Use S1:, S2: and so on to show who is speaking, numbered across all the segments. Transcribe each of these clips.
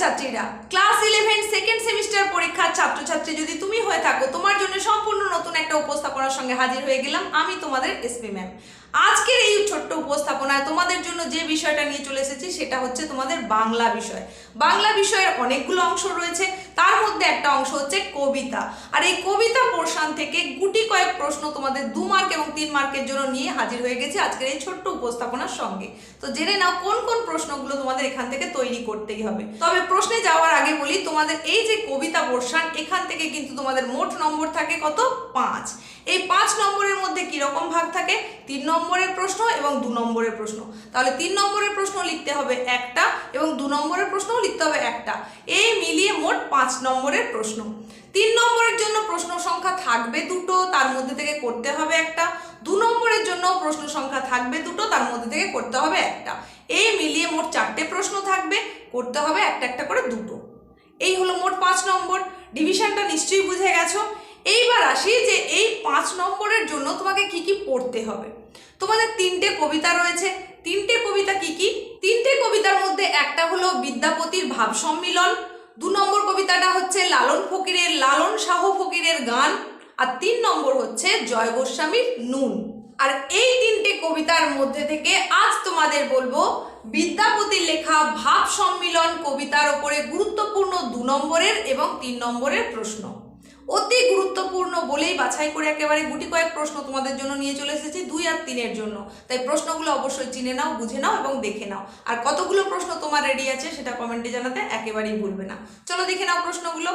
S1: ছাত্রছাত্রীরা। Class eleven second semester পরীক্ষার ছাত্রছাত্রী যদি তুমি হয়ে থাকো, তোমার জন্য সম্পূর্ণ নতুন একটা উপস্থাপনার সঙ্গে হাজির হয়ে গেলাম আমি তোমাদের এসপি ম্যাম আজকের এই ছোট্ট উপস্থাপনায় তোমাদের জন্য যে বিষয়টা নিয়ে চলে এসেছি, সেটা হচ্ছে তোমাদের বাংলা বিষয়। বাংলা বিষয়ের অনেকগুলো অংশ রয়েছে তার মধ্যে একটা অংশ হচ্ছে কবিতা। আর এই কবিতা পোর্শন থেকে গুটি কয়েক প্রশ্ন তোমাদের দু মার্ক এবং তিন মার্কের জন্য নিয়ে হাজির হয়ে গেছি আজকের এই ছোট্ট উপস্থাপনার সঙ্গে। তো জেনে নাও কোন কোন প্রশ্নগুলো তোমাদের এখান থেকে তৈরি করতেই হবে। তবে প্রশ্নে যাওয়ার আগে বলি, তোমাদের এই যে কবিতা পোর্শন এখান থেকে কিন্তু তোমাদের মোট নম্বর থাকে কত? পাঁচ। এই পাঁচ নম্বরের মধ্যে কি রকম ভাগ থাকে? তিন নম্বরের প্রশ্ন এবং দু নম্বরের প্রশ্ন। তাহলে তিন নম্বরের প্রশ্ন লিখতে হবে একটা এবং দু নম্বরের প্রশ্নও লিখতে হবে একটা। এই মিলিয়ে মোট পাঁচ নম্বরের প্রশ্ন। তিন নম্বরের জন্য প্রশ্ন সংখ্যা থাকবে দুটো, তার মধ্যে থেকে করতে হবে একটা। দু নম্বরের জন্য প্রশ্ন সংখ্যা থাকবে দুটো, তার মধ্যে থেকে করতে হবে একটা। এই মিলিয়ে মোট চারটে প্রশ্ন থাকবে, করতে হবে একটা একটা করে দুটো। এই হলো মোট পাঁচ নম্বর। ডিভিশনটা নিশ্চয়ই বুঝে গেছো? এইবার আসি যে এই পাঁচ নম্বরের জন্য তোমাকে কি কি পড়তে হবে। তোমাদের তিনটে কবিতা রয়েছে তিনটে কবিতা কি কি? তিনটে কবিতার মধ্যে একটা হলো বিদ্যাপতির ভাব সম্মিলন, দু নম্বর কবিতাটা হচ্ছে লালন ফকিরের লালন শাহ ফকিরের গান, আর তিন নম্বর হচ্ছে জয় গোস্বামীর নুন। আর এই তিনটে কবিতার মধ্যে থেকে আজ তোমাদের বলব, বিদ্যাপতির লেখা ভাব সম্মিলন কবিতার ওপরে গুরুত্বপূর্ণ দু নম্বরের এবং তিন নম্বরের প্রশ্ন। অতি গুরুত্বপূর্ণ বলেই বাছাই করে একেবারে গুটি কয়েক প্রশ্ন তোমাদের জন্য নিয়ে চলে এসেছি, দুই আর তিনের জন্য। তাই প্রশ্নগুলো অবশ্যই চিনে নাও, বুঝে নাও এবং দেখে নাও। আর কতগুলো প্রশ্ন তোমার রেডি আছে সেটা কমেন্টে জানাতে একেবারেই ভুলবে না। চলো দেখে নাও প্রশ্নগুলো।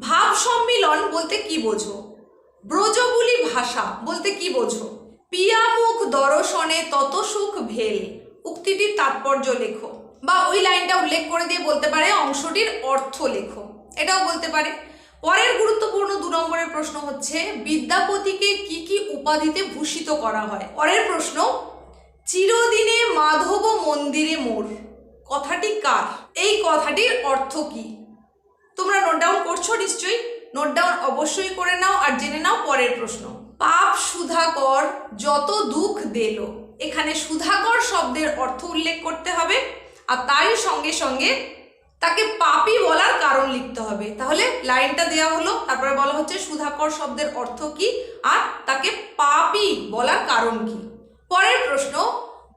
S1: ভাব সম্মিলন বলতে কি বোঝো? ব্রজবুলি ভাষা বলতে কি বোঝো? পিয়ামুখ দর্শনে তত সুখ ভেল। উক্তিটির তাৎপর্য লেখো। বা ওই লাইনটা উল্লেখ করে দিয়ে বলতে পারে অংশটির অর্থ লেখো। এটাও বলতে পারে। পরের গুরুত্বপূর্ণ দু নম্বরের প্রশ্ন হচ্ছে, বিদ্যাপতিকে কি কি উপাধিতে ভূষিত করা হয়? পরের প্রশ্ন, চিরদিনে মাধব মন্দিরে মোর। কথাটি কার? এই কথাটির অর্থ কি? তোমরা নোট ডাউন করছ নিশ্চয়ই? নোট ডাউন অবশ্যই করে নাও আর জেনে নাও পরের প্রশ্ন। পাপ সুধাকর যত দুঃখ দিল। এখানে সুধাকর শব্দের অর্থ উল্লেখ করতে হবে, আর তারই সঙ্গে সঙ্গে তাকে পাপি বলার কারণ লিখতে হবে। তাহলে লাইনটা দেওয়া হলো, তারপরে বলা হচ্ছে সুধাকর শব্দের অর্থ কি, আর তাকে পাপি বলার কারণ কি। পরের প্রশ্ন,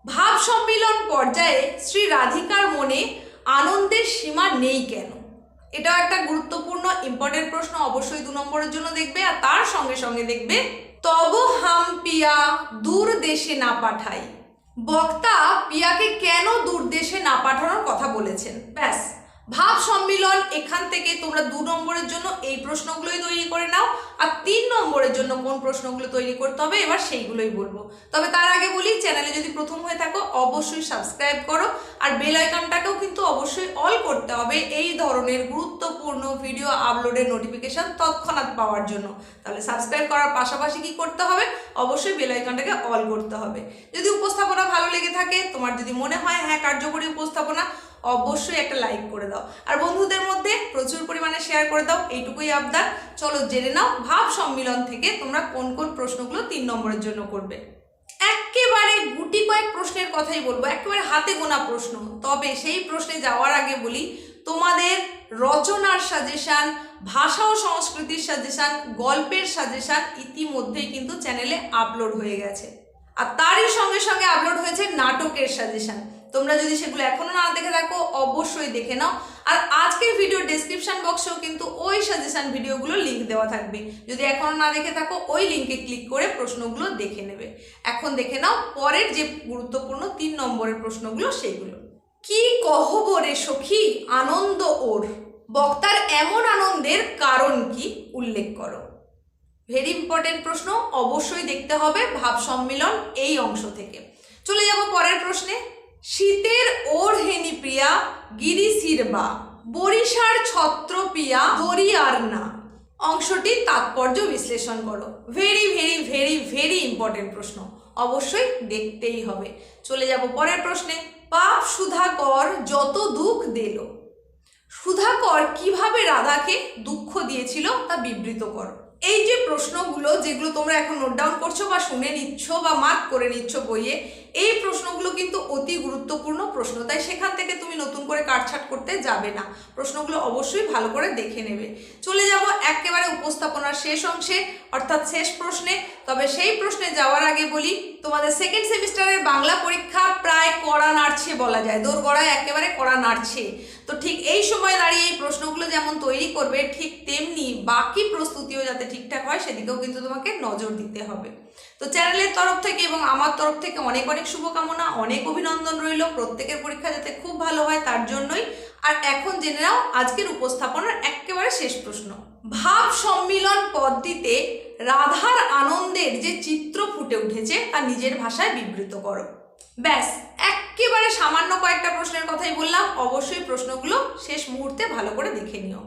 S1: ভাব সম্মিলন পর্যায়ে শ্রী রাধিকার মনে আনন্দের সীমা নেই কেন? এটাও একটা গুরুত্বপূর্ণ ইম্পর্টেন্ট প্রশ্ন, অবশ্যই দু নম্বরের জন্য দেখবে, আর তার সঙ্গে সঙ্গে দেখবে, তব হাম পিয়া দূর দেশে না পাঠাই। বক্তা পিয়াকে কেন দূর দেশে না পাঠানোর কথা বলেছেন? ব্যাস। ভাব সম্মিলন, এখান থেকে তোমরা দু নম্বরের জন্য এই প্রশ্নগুলোই তৈরি করে নাও। আর তিন নম্বরের জন্য কোন প্রশ্নগুলো তৈরি করতে হবে, এবার সেইগুলোই বলব। তবে তার আগে বলি, চ্যানেলে যদি প্রথম হয়ে থাকো, অবশ্যই সাবস্ক্রাইব করো। আর বেল আইকনটাকেও কিন্তু অবশ্যই অল করতে হবে এই ধরনের গুরুত্বপূর্ণ ভিডিও আপলোডের নোটিফিকেশন তৎক্ষণাৎ পাওয়ার জন্য। তাহলে সাবস্ক্রাইব করার পাশাপাশি কি করতে হবে? অবশ্যই বেল আইকনটাকে অল করতে হবে। যদি উপস্থাপনা ভালো লেগে থাকে, তোমার যদি মনে হয় হ্যাঁ কার্যকরী উপস্থাপনা অবশ্যই একটা লাইক করে দাও। আর বন্ধুদের মধ্যে প্রচুর পরিমাণে শেয়ার করে দাও, এইটুকুই আবদার। চলো জেনে নাও ভাব সম্মিলন থেকে তোমরা কোন কোন প্রশ্নগুলো তিন নম্বরের জন্য করবে। একেবারে গুটি কয়েক প্রশ্নের কথাই বলব, একেবারে হাতে গোনা প্রশ্ন। তবে সেই প্রশ্নে যাওয়ার আগে বলি, তোমাদের রচনার সাজেশান ভাষা ও সংস্কৃতির সাজেশান গল্পের সাজেশান ইতিমধ্যেই কিন্তু চ্যানেলে আপলোড হয়ে গেছে। আর তারই সঙ্গে সঙ্গে আপলোড হয়েছে নাটকের সাজেশান তোমরা যদি সেগুলো এখনও না দেখে থাকো, অবশ্যই দেখে নাও। আর আজকের ভিডিও ডেসক্রিপশন বক্সেও কিন্তু ওই সাজেশন ভিডিওগুলো লিঙ্ক দেওয়া থাকবে। যদি এখনও না দেখে থাকো, ওই লিঙ্কে ক্লিক করে প্রশ্নগুলো দেখে নেবে। এখন দেখে নাও পরের যে গুরুত্বপূর্ণ তিন নম্বরের প্রশ্নগুলো, সেগুলো। কি কহবরে সখী, আনন্দ ওর? বক্তার এমন আনন্দের কারণ কি? উল্লেখ করো। ভেরি ইম্পর্টেন্ট প্রশ্ন, অবশ্যই দেখতে হবে ভাব সম্মিলন এই অংশ থেকে। চলে যাব পরের প্রশ্নে। শীতের ওর হেনি প্রিয়া, গিরি সিরবা, বরিশার ছত্র প্রিয়া দরিয়ার না। অংশটির তাৎপর্য বিশ্লেষণ করো। Very very very very important প্রশ্ন। অবশ্যই দেখতেই হবে। চলে যাব পরের প্রশ্নে। পাপ সুধাকর যত দুঃখ দিল। সুধাকর কীভাবে রাধাকে দুঃখ দিয়েছিল তা বিবৃত করো। এই যে প্রশ্নগুলো, যেগুলো তোমরা এখন নোট ডাউন করছ বা শুনে নিচ্ছ বা মার্ক করে নিচ্ছ বইয়ে এই প্রশ্নগুলো কিন্তু অতি গুরুত্বপূর্ণ প্রশ্ন, তাই সেখান থেকে তুমি নতুন করে কাটছাট করতে যাবে না। প্রশ্নগুলো অবশ্যই ভালো করে দেখে নেবে। চলে যাব একেবারে উপস্থাপনার শেষ অংশে, অর্থাৎ শেষ প্রশ্নে। তবে সেই প্রশ্নে যাওয়ার আগে বলি, তোমাদের সেকেন্ড সেমিস্টারের বাংলা পরীক্ষা প্রায় কড়া নাড়ছে বলা যায়। দোরগড়ায় একেবারে কড়া নাড়ছে। তো ঠিক এই সময় দাঁড়িয়ে এই প্রশ্নগুলো যেমন তৈরি করবে, ঠিক তেমনি বাকি প্রস্তুতিও যাতে ঠিকঠাক হয়, সেদিকেও কিন্তু তোমাকে নজর দিতে হবে। তো চ্যানেলের তরফ থেকে এবং আমার তরফ থেকে অনেক অনেক শুভকামনা, অনেক অভিনন্দন রইল। প্রত্যেকের পরীক্ষা যাতে খুব ভালো হয় তার জন্যই। আর এখন জেনে নাও আজকের উপস্থাপনার একেবারে শেষ প্রশ্ন। ভাব সম্মিলন পদ্ধতিতে রাধার আনন্দের যে চিত্র ফুটে উঠেছে তা নিজের ভাষায় বিবৃত করো। ব্যাস, একেবারে সামান্য কয়েকটা প্রশ্নের কথাই বললাম। অবশ্যই প্রশ্নগুলো শেষ মুহূর্তে ভালো করে দেখে নিও।